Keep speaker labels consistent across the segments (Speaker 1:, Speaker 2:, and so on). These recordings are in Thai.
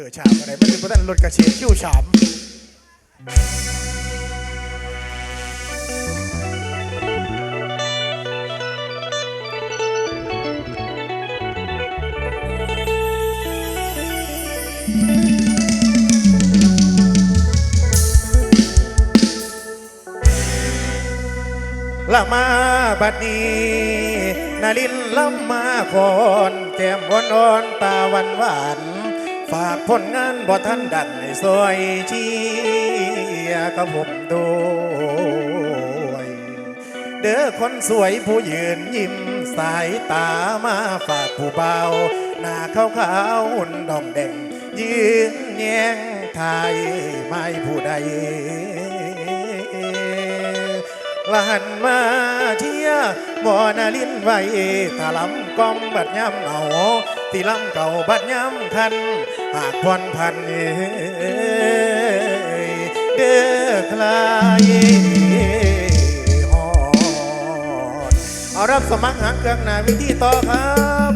Speaker 1: ฉิดฉาบอะไรไม่ถึงพระท่านรถกระเฉดคิ้วฉามละมาบัดนี้นาลินลำมาคอนแก้มวนอ่อนตาหวันหวาน ฝากผลงานบ่ท่านดังในซอยเชียกับผมด้วยเด้อคนสวยผู้ยืนยิ้มสายตามาฝากผู้เบาหน้าขาวขาวหุ่นดองแดงยืนแยงทายไม่ผู้ใดละหันมาเที่ยบ่นาลินไว้ถ้าลำกอมบัดย้ำเอาที่ลำเก่าบัดย้ำทัน หากพรพันเอยเด้อคลายหอดเอารับสมัครหักเครื่องหนาวิธีต่อครับ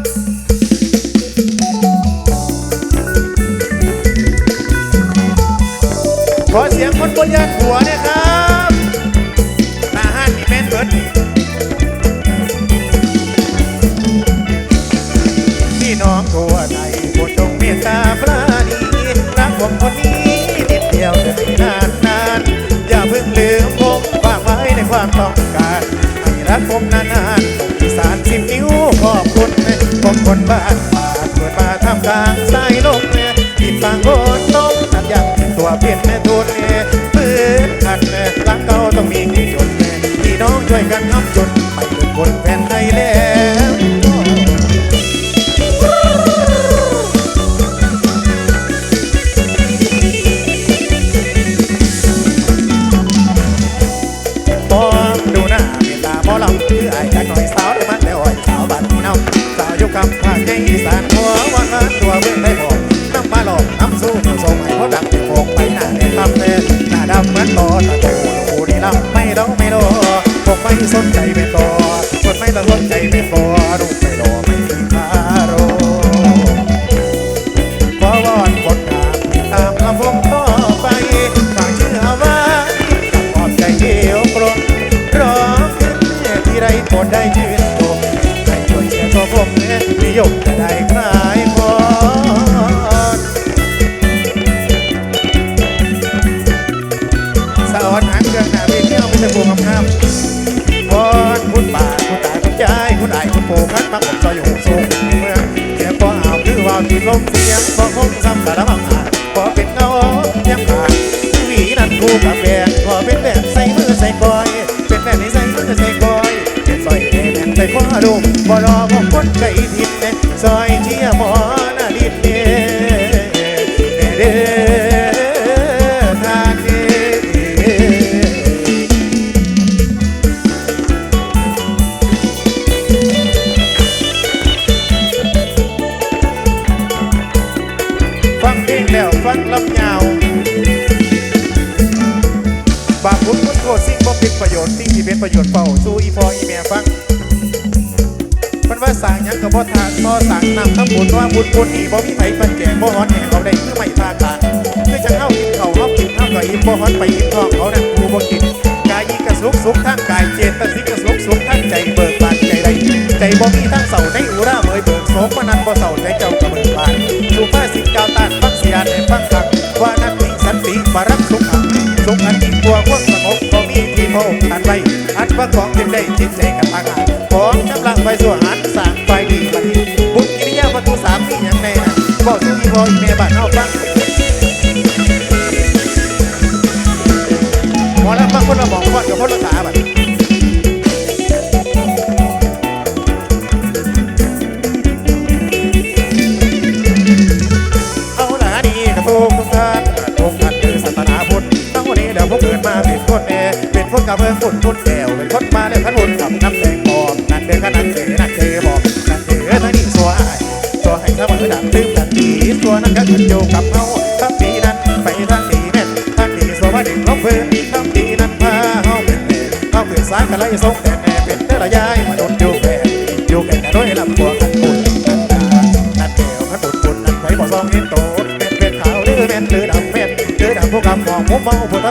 Speaker 1: ขอเสียงคนบนยานหัวเนะครับตาห้านนี่แม่นเบิด คนนี้นิดเดียวจะให้นานนานๆอย่าเพิ่งลืมผมฝากไว้ในความต้องการให้รักผมนาน อีสานำบุญว่าบุญบุญนี่บ่มีไผปันแจกบ่ฮอดแห่เขาได้คือไม่พาการคือจังเฮากินเขาวเฮากินเฮาก็อิ่มบ่ฮอดไปอิ่มท้องเขานั่นกูบ่กินกายอีกระสุกสุขทางกายเจตสิกกระสุกสุขทางใจเบิกบานใจใดใจบ่มีทั้งเศร้าในอุราเมยเบิกโสมมานั้นบ่เศร้าใจเจ้าก็เบิกบานสุภาษิกาวตานฟังเสียในฟังคักว่านักทิสันติบารักสุขอังสุขอันยิ่งกว่าความสงบบ่มีที่พระองค์ตันไว้อันว่าของจึงได้จิตใจกับอากาศของกำลังไปสู่หันสร้างไฟ บออีพออีเมบ้านเฮาฟังหมอแล้วมาคนละหมองคนกับคนละขาบัดเอาหลาดีกระทงทุกท่านกระทงท่านคือศาสนาพุทธตั้งวันนี้แล้วพวกเกิดมาเป็นคนแน่เป็นคนกับเพื่อนคนคนแก้ ตัวนั้นก็ขึ้นอยู่กับเขาทำดีนั้นไปทางดีแม่นทางดีสวัสดีลงพื้นทำดีนั้นพาเฮาเป็นแม่เฮาคือสายกันไล่ส่งแต่แม่เป็นเด้อละยายมาโดนอยู่แม่อยู่แก่ด้วยลำบัวขันปุ่นนั่นดานั่นเดียวขันปุ่นปุ่นนั่นไว้บ่ซองเห็นโตเป็นเป็นขาวหรือเป็นหรือดำเป็นหรือดำพวกกำมองมุมเมาบน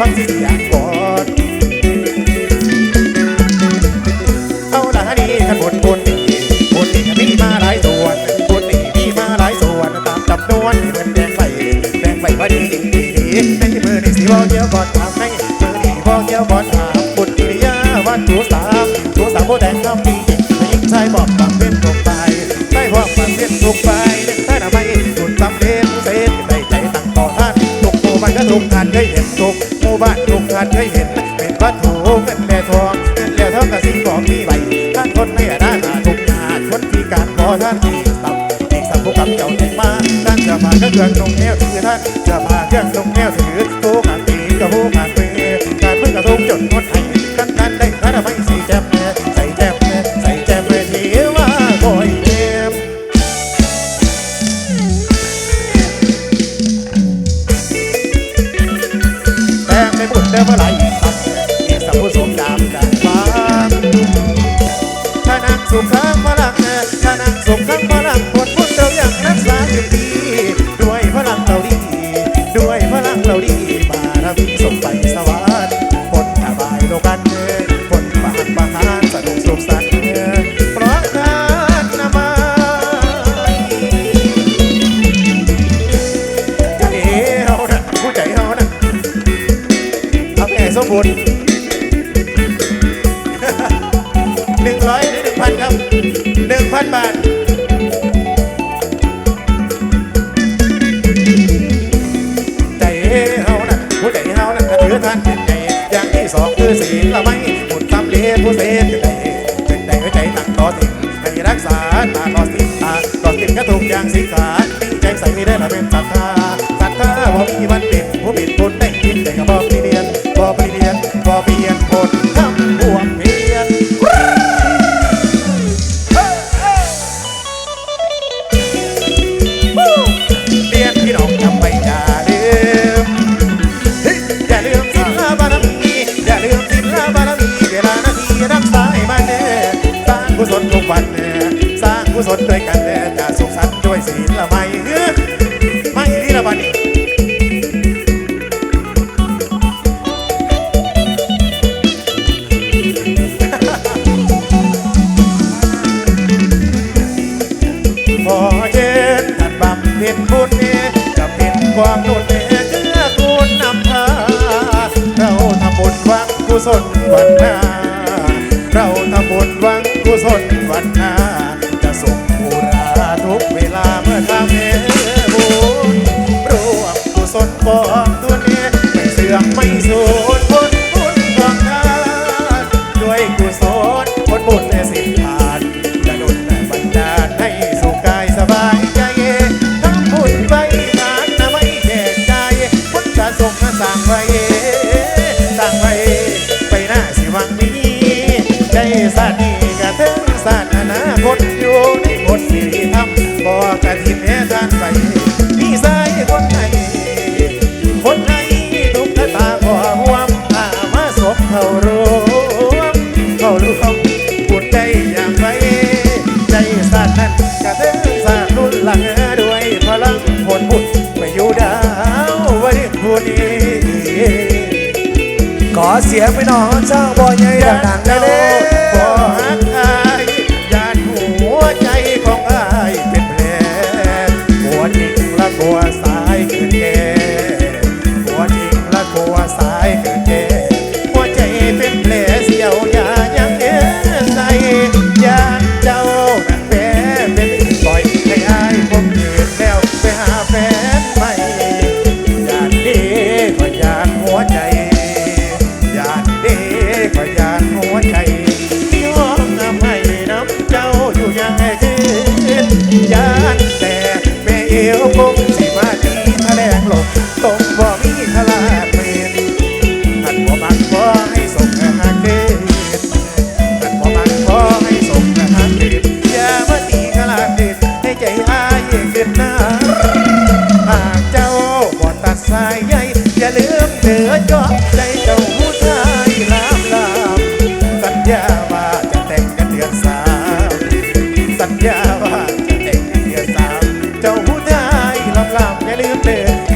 Speaker 1: ฟังเสียงกอดเอาละนีท่านบนบนนี่บนนี่มีมาหลายส่วนบนนี่มีมาหลายส่วนตามจำนวนเหมือนแดงไฟแดงไฟพอดีดีดีในมือนี่สิว่าเดียวก่อนถามให้มือนี่ว่าเดียวก่อนถามบนกิริยาวันตัวสามตัวสามโบแดงก็มียิงชายบอกฝังเป็นตกไปใช่บอกควาเป็นตกไปถ้าทำไมบุณสำเร็จเสร็จได้ใจตั้งต่อท่านตกโตมันก็ตกทานได้เห็นตก มู่บ้านทุกท่านเคยเห็น เป็นวัตถุเป็นแร่ทองเป็นแร่ทองกับสิ่งของมีไหวท่านคนไม่อนาถทุกนาคนที่การพอท่านมีตับอีกสัมภกับเจ้าเด็กมาท่านจะมาเครื่องตรงแนวถือท่านจะมาเกืองตรงแนวถือโตกัน ผู้เสด็จเป็นแต่ใจตั้งต่อถึงให้รักษาตาต่อ ใจสัตว์ดีกระเทิงสาดนาคตอยู่ในกฎสิริธรรมบอกกระถิ่นแห่ทานไปนี่สายคนไหนคนไหนทุกตาขอหวมอามาสบเขารวมเขารวมปวดใจอย่างไรใจสาดนั้นกระเทิงสาดรุ่นหลังด้วยพลังผลบุญไปอยู่ดาววันนี้
Speaker 2: ขอเสียงพี่น้องเจ้าบอยใหญ่ดังๆได้เลย
Speaker 1: Boy.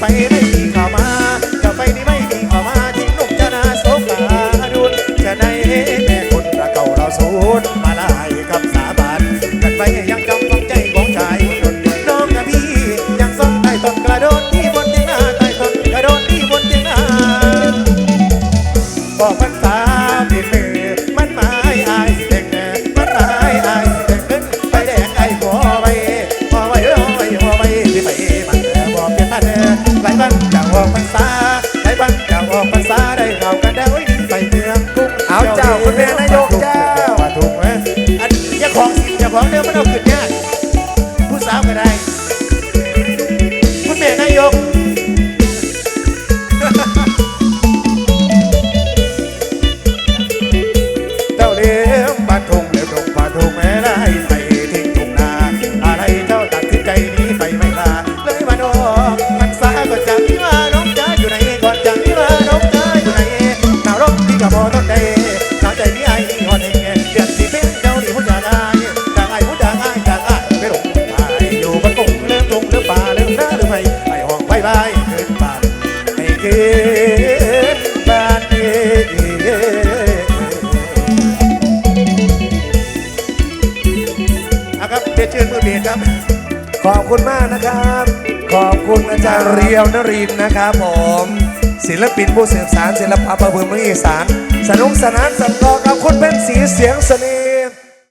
Speaker 1: ไปได้เข้ามา ขอบ
Speaker 2: คุณมาก
Speaker 1: นะครับ
Speaker 2: ขอบคุณอาจารย์เรียวนรินนะครับผม ศิลปินผู้สืบสารศิลปะประเพณีอีสาน สนุกสนานสันคอกับคุณเป็นสีเสียงเสนี